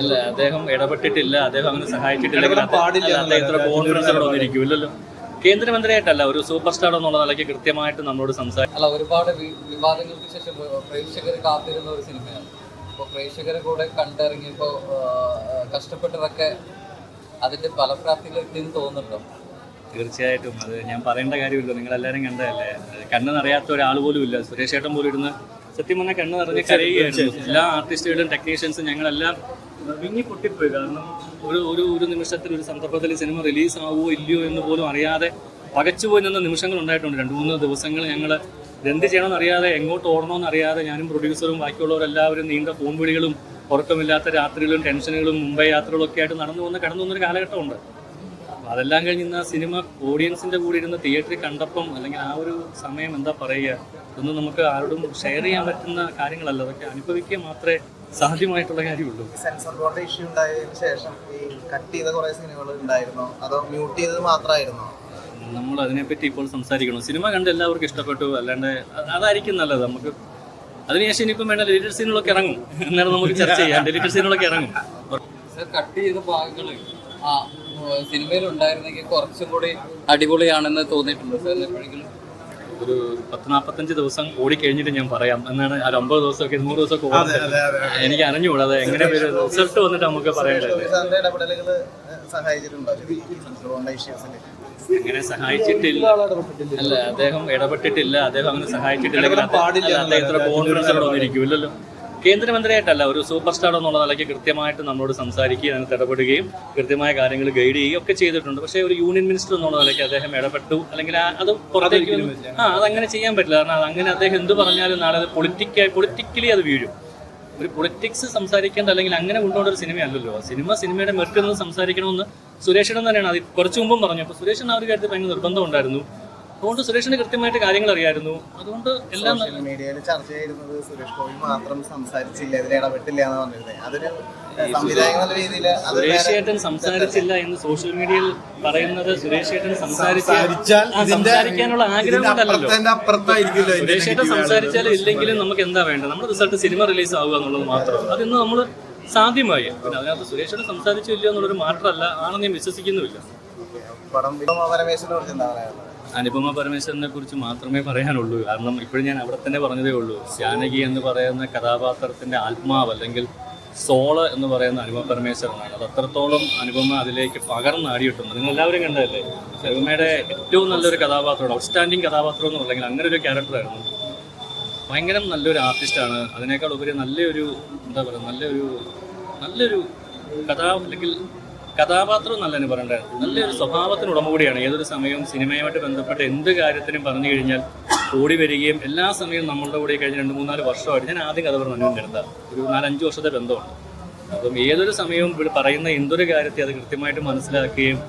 അല്ല അദ്ദേഹം ഇടപെട്ടിട്ടില്ല അദ്ദേഹം അങ്ങനെ സഹായിച്ചിട്ടില്ല. വന്നിരിക്കുമല്ലോ കേന്ദ്രമന്ത്രിയായിട്ടല്ല ഒരു സൂപ്പർ സ്റ്റാർ എന്നുള്ള നിലയ്ക്ക് കൃത്യമായിട്ട് നമ്മളോട് സംസാരിക്കും അല്ല ഒരുപാട് വിവാദങ്ങൾക്ക് ശേഷം പ്രേക്ഷകർ കാത്തിരുന്ന ഒരു സിനിമയാണ്. അപ്പോൾ പ്രേക്ഷകരെ കൂടെ കണ്ടിറങ്ങിയപ്പോൾ കഷ്ടപ്പെട്ടതൊക്കെ അതിന്റെ ഫലപ്രാപ്തിയിലെത്തിയെന്ന് തോന്നുന്നുണ്ടോ? തീർച്ചയായിട്ടും. അത് ഞാൻ പറയേണ്ട കാര്യമില്ല. നിങ്ങളെല്ലാവരും കണ്ടതല്ലേ? കണ്ണെന്നറിയാത്ത നിറയാത്ത ഒരാൾ പോലും ഇല്ല. സുരേഷ് ഏട്ടൻ പോലും ഇരുന്ന് സത്യം പറഞ്ഞാൽ കണ്ണു നിറഞ്ഞ് കരയുകയായിരുന്നു എല്ലാ ആർട്ടിസ്റ്റുകളും ടെക്നീഷ്യൻസും ഞങ്ങളെല്ലാം വിങ്ങി പൊട്ടിപ്പോയി കാരണം ഒരു ഒരു ഒരു നിമിഷത്തിൽ ഒരു സന്ദർഭത്തിൽ സിനിമ റിലീസ് ആവുമോ ഇല്ലയോ എന്ന് പോലും അറിയാതെ പകച്ചുപോയി നിന്ന നിമിഷങ്ങൾ ഉണ്ടായിട്ടുണ്ട്. രണ്ട് മൂന്ന് ദിവസങ്ങൾ ഞങ്ങൾ എന്ത് ചെയ്യണമെന്ന് അറിയാതെ എങ്ങോട്ട് ഓടണമെന്ന് അറിയാതെ ഞാനും പ്രൊഡ്യൂസറും ബാക്കിയുള്ളവരെല്ലാവരും നീണ്ട ഫോൺ വിളികളും ഉറക്കമില്ലാത്ത രാത്രികളും ടെൻഷനുകളും മുംബൈ യാത്രകളൊക്കെ ആയിട്ട് നടന്നു വന്ന് കടന്നു വന്നൊരു കാലഘട്ടമുണ്ട്. അതെല്ലാം കഴിഞ്ഞ് ഇന്ന് ആ സിനിമ ഓഡിയൻസിന്റെ കൂടെ ഇരുന്ന് തിയേറ്ററിൽ കണ്ടപ്പം അല്ലെങ്കിൽ ആ ഒരു സമയം എന്താ പറയുക? ഇതൊന്നും നമുക്ക് ആരോടും ഷെയർ ചെയ്യാൻ പറ്റുന്ന കാര്യങ്ങളല്ല. അതൊക്കെ അനുഭവിക്കുക മാത്രമേ സാധ്യമായിട്ടുള്ള കാര്യമുള്ളൂ. സെൻസർ ബോർഡ് ഇഷ്യൂ ഉണ്ടായതിനു ശേഷം ഈ കട്ട് ചെയ്ത കുറേ സിനിമകൾ ഉണ്ടായിരുന്നോ? അതോ മ്യൂട്ട് ചെയ്തത് മാത്രമായിരുന്നോ? നമ്മൾ അതിനെപ്പറ്റി ഇപ്പോൾ സംസാരിക്കണം സിനിമ കണ്ട് എല്ലാവർക്കും ഇഷ്ടപ്പെട്ടു. അല്ലാണ്ട് അതായിരിക്കും നല്ലത്. നമുക്ക് അതിനുശേഷം ഇനിയിപ്പം വേണ്ട ഡിലീറ്റഡ് സീനുകളൊക്കെ ഇറങ്ങും. എന്നാലും നമുക്ക് ചർച്ച ചെയ്യാം. ഡിലീറ്റഡ് സീനുകളൊക്കെ ഇറങ്ങും. സർ കട്ട് ചെയ്ത ഭാഗങ്ങൾ ആ സിനിമയിൽ ഉണ്ടായിരുന്നെങ്കിൽ കുറച്ചും കൂടി അടിപൊളിയാണെന്ന് തോന്നിയിട്ടുണ്ട് സാർ. എപ്പോഴെങ്കിലും? ഒരു പത്ത് നാൽപ്പത്തഞ്ച് ദിവസം ഓടിക്കഴിഞ്ഞിട്ട് ഞാൻ പറയാം. എന്നാണ് ആ ഒമ്പത് ദിവസമൊക്കെ നൂറ് ദിവസമൊക്കെ ഓടുന്നത് എനിക്ക് അറിഞ്ഞുകൂടാ. അത് എങ്ങനെ റിസൾട്ട് വന്നിട്ട് നമുക്ക് പറയാൻ അങ്ങനെ സഹായിച്ചിട്ടില്ല? അല്ല അദ്ദേഹം ഇടപെട്ടിട്ടില്ല. അദ്ദേഹം അങ്ങനെ സഹായിച്ചിട്ടില്ല ഇടപെടാൻ കോൺഫിഡൻസ് അവിടെ അദ്ദേഹം ഇത്ര കോൺഫിഡൻസ് വന്നിരിക്കുമല്ലോ കേന്ദ്രമന്ത്രിയായിട്ടല്ല ഒരു സൂപ്പർ സ്റ്റാർ എന്നുള്ള നിലയ്ക്ക് കൃത്യമായിട്ട് നമ്മളോട് സംസാരിക്കുകയും അതിനകത്ത് ഇടപെടുകയും കൃത്യമായ കാര്യങ്ങൾ ഗൈഡ് ചെയ്യുകയും ഒക്കെ ചെയ്തിട്ടുണ്ട്. പക്ഷേ ഒരു യൂണിയൻ മിനിസ്റ്റർ എന്നുള്ള നിലയ്ക്ക് അദ്ദേഹം ഇടപെട്ടു. അല്ലെങ്കിൽ അത് പുറത്തേക്ക്. ആ അതങ്ങനെ ചെയ്യാൻ പറ്റില്ല. കാരണം അത് അങ്ങനെ അദ്ദേഹം എന്ത് പറഞ്ഞാലും നാളെ അത് പൊളിറ്റിക്കായി പൊളിറ്റിക്കലി അത് വീഴും. ഒരു പൊളിറ്റിക്സ് സംസാരിക്കേണ്ട അല്ലെങ്കിൽ അങ്ങനെ കൊണ്ടുപോകേണ്ട ഒരു സിനിമയല്ലല്ലോ. സിനിമ സിനിമയുടെ മെറിറ്റ് നിന്ന് സംസാരിക്കണമെന്ന് സുരേഷിനും തന്നെയാണ് അത് കുറച്ച് മുമ്പും പറഞ്ഞു. അപ്പോൾ സുരേഷിന് ആ ഒരു കാര്യത്തിൽ ഭയങ്കര നിർബന്ധം ഉണ്ടായിരുന്നു. അതുകൊണ്ട് സുരേഷിന് കൃത്യമായിട്ട് കാര്യങ്ങൾ അറിയായിരുന്നു. അതുകൊണ്ട് എല്ലാം സോഷ്യൽ മീഡിയയിൽ ചർച്ച ചെയ്തിരുന്നത് സുരേഷ് ഗോപി മാത്രം സംസാരിച്ചില്ല ഇതിൽ ഇടപെട്ടില്ല എന്ന് പറഞ്ഞിരുന്നത് അതൊരു സംവിധായകൻ രീതിയിൽ സുരേഷ് ഏട്ടൻ സംസാരിച്ചില്ല എന്ന് സോഷ്യൽ മീഡിയയിൽ പറയുന്നത് സുരേഷ് ഏട്ടൻ സംസാരിച്ചാൽ സംസാരിക്കാനുള്ള ആഗ്രഹം കൊണ്ടല്ലല്ലോ സുരേഷ് ഏട്ടൻ സംസാരിച്ചാലും ഇല്ലെങ്കിലും നമുക്ക് എന്താ വേണ്ടത്? നമ്മുടെ റിസൾട്ട് സിനിമ റിലീസ് ആവുക എന്നുള്ളത് മാത്രം. അതിന്ന് നമ്മൾ സാധ്യമായി. പിന്നെ അതിനകത്ത് സുരേഷ് ഏട്ടൻ സംസാരിച്ചില്ല എന്നുള്ളൊരു മാത്രമല്ല ആണെന്ന് ഞാൻ വിശ്വസിക്കുന്നുമില്ല. പടം പരമേശ്വരനെ കുറിച്ച് എന്താ അനുപമ പരമേശ്വരനെ കുറിച്ച് മാത്രമേ പറയാനുള്ളൂ. കാരണം ഇപ്പോഴും ഞാൻ അവിടെ തന്നെ പറഞ്ഞതേ ഉള്ളൂ. ജാനകി എന്ന് പറയുന്ന കഥാപാത്രത്തിന്റെ ആത്മാവ് അല്ലെങ്കിൽ സോൾ എന്ന് പറയുന്ന അനുപമ പരമേശ്വരനാണ്. അത് അത്രത്തോളം അനുപമ അതിലേക്ക് പകർന്നാടിയിട്ടുണ്ട് നിങ്ങൾ എല്ലാവരും കണ്ടതല്ലേ? അനുപമയുടെ ഏറ്റവും നല്ലൊരു കഥാപാത്രമാണ്. ഔട്ട്സ്റ്റാൻഡിങ് കഥാപാത്രം എന്ന് പറഞ്ഞെങ്കിൽ അങ്ങനെ ഒരു ക്യാരക്ടറായിരുന്നു ഭയങ്കര നല്ലൊരു ആർട്ടിസ്റ്റാണ് അതിനേക്കാൾ ഉപരി നല്ലൊരു എന്താ പറയുക നല്ലൊരു നല്ലൊരു കഥാ അല്ലെങ്കിൽ കഥാപാത്രം തന്നെ പറയേണ്ടത് നല്ലൊരു സ്വഭാവത്തിന് ഉടമ കൂടിയാണ്. ഏതൊരു സമയവും സിനിമയുമായിട്ട് ബന്ധപ്പെട്ട് എന്ത് കാര്യത്തിനും പറഞ്ഞു കഴിഞ്ഞാൽ ഓടി വരികയും എല്ലാ സമയവും നമ്മളുടെ കൂടെ കഴിഞ്ഞ രണ്ട് മൂന്നാൽ വർഷമായിട്ട് ഞാൻ ആദ്യം കഥ പറഞ്ഞു അടുത്ത. ഒരു നാലഞ്ച് വർഷത്തെ ബന്ധമുണ്ട്. അപ്പം ഏതൊരു സമയവും ഇവിടെ പറയുന്ന എന്തൊരു കാര്യത്തെ അത് കൃത്യമായിട്ട് മനസ്സിലാക്കുകയും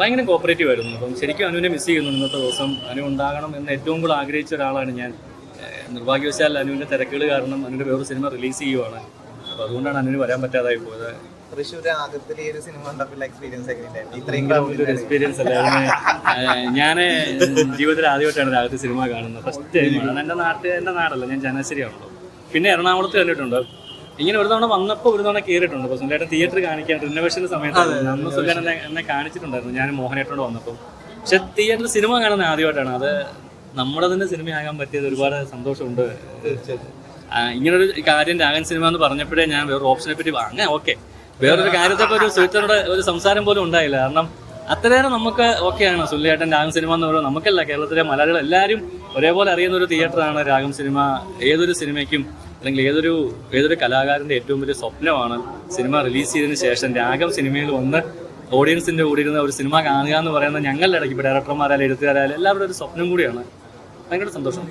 ഭയങ്കര കോപ്പറേറ്റീവ് ആയിരുന്നു. അപ്പം ശരിക്കും അനുവിനെ മിസ് ചെയ്യുന്നു. ഇന്നത്തെ ദിവസം അനു ഉണ്ടാകണം എന്ന് ഏറ്റവും കൂടുതൽ ആഗ്രഹിച്ച ഒരാളാണ് ഞാൻ. നിർഭാഗ്യവശാൽ അനുവിന്റെ തിരക്കുകൾ കാരണം അനുവിന്റെ വേറൊരു സിനിമ റിലീസ് ചെയ്യുവാണ്. അപ്പോൾ അതുകൊണ്ടാണ് അനുവിന് വരാൻ പറ്റാതായി പോയത്. തൃശ്ശൂർ ആദ്യത്തിൽ ഈ ഒരു സിനിമ കണ്ടപ്പോൾ എക്സ്പീരിയൻസ് എങ്ങനെയുണ്ടായിരുന്നു ഇത്രയും ഒരു എക്സ്പീരിയൻസ് അല്ലേ? ഞാൻ ജീവിതത്തിൽ ആദ്യമായിട്ടാണ് രാഗത്ത് സിനിമ കാണുന്നത്. ഫസ്റ്റ് ടൈമാണ് എന്റെ നാട്ടിൽ എന്റെ നാടല്ല. ഞാൻ ചങ്ങനാശ്ശേരിയാണല്ലോ പിന്നെ എറണാകുളത്ത് കണ്ടിട്ടുണ്ട്. ഇങ്ങനെ ഒരു തവണ വന്നപ്പോൾ ഒരു തവണ കയറിയിട്ടുണ്ട് അപ്പോൾ സുല്ലേട്ടൻ തിയേറ്റർ കാണിക്കാൻ റിനോവേഷന്റെ സമയത്ത് അന്ന് സുല്ലേട്ടൻ എന്നെ എന്നെ കാണിച്ചിട്ടുണ്ടായിരുന്നു. ഞാൻ മോഹനേട്ടനോട് വന്നപ്പോൾ പക്ഷെ തിയേറ്ററിൽ സിനിമ കാണുന്നത് ആദ്യമായിട്ടാണ്. അത് നമ്മുടെ തന്നെ സിനിമയാകാൻ പറ്റിയത് ഒരുപാട് സന്തോഷമുണ്ട്. ഇങ്ങനൊരു കാര്യം രാഗൻ സിനിമ എന്ന് പറഞ്ഞപ്പോഴേ ഞാൻ വേറെ ഓപ്ഷനെ പറ്റി അങ്ങനെ ഓക്കെ വേറൊരു കാര്യത്തെ ഒരു സുഹൃത്തിനോട് ഒരു സംസാരം പോലും ഉണ്ടായില്ല. കാരണം അത്രയേറെ നമുക്ക് ഓക്കെയാണ് സുല്ലിയേട്ടൻ രാഗം സിനിമ എന്ന് പറയുന്നത് നമുക്കല്ല കേരളത്തിലെ മലയാളികൾ എല്ലാവരും ഒരേപോലെ അറിയുന്ന ഒരു തിയേറ്ററാണ് രാഗം സിനിമ. ഏതൊരു സിനിമയ്ക്കും അല്ലെങ്കിൽ ഏതൊരു ഏതൊരു കലാകാരന്റെ ഏറ്റവും വലിയ സ്വപ്നമാണ് സിനിമ റിലീസ് ചെയ്തതിന് ശേഷം രാഗം സിനിമയിൽ വന്ന് ഓഡിയൻസിന്റെ കൂടി ഇരുന്ന ഒരു സിനിമ കാണുക എന്ന് പറയുന്നത് ഞങ്ങളുടെ ഇടയ്ക്ക്. ഇപ്പോൾ ഡയറക്ടർമാരായാലും എഴുത്തുകാരായാലും എല്ലാവരുടെ ഒരു സ്വപ്നം കൂടിയാണ്. ഭയങ്കര സന്തോഷം.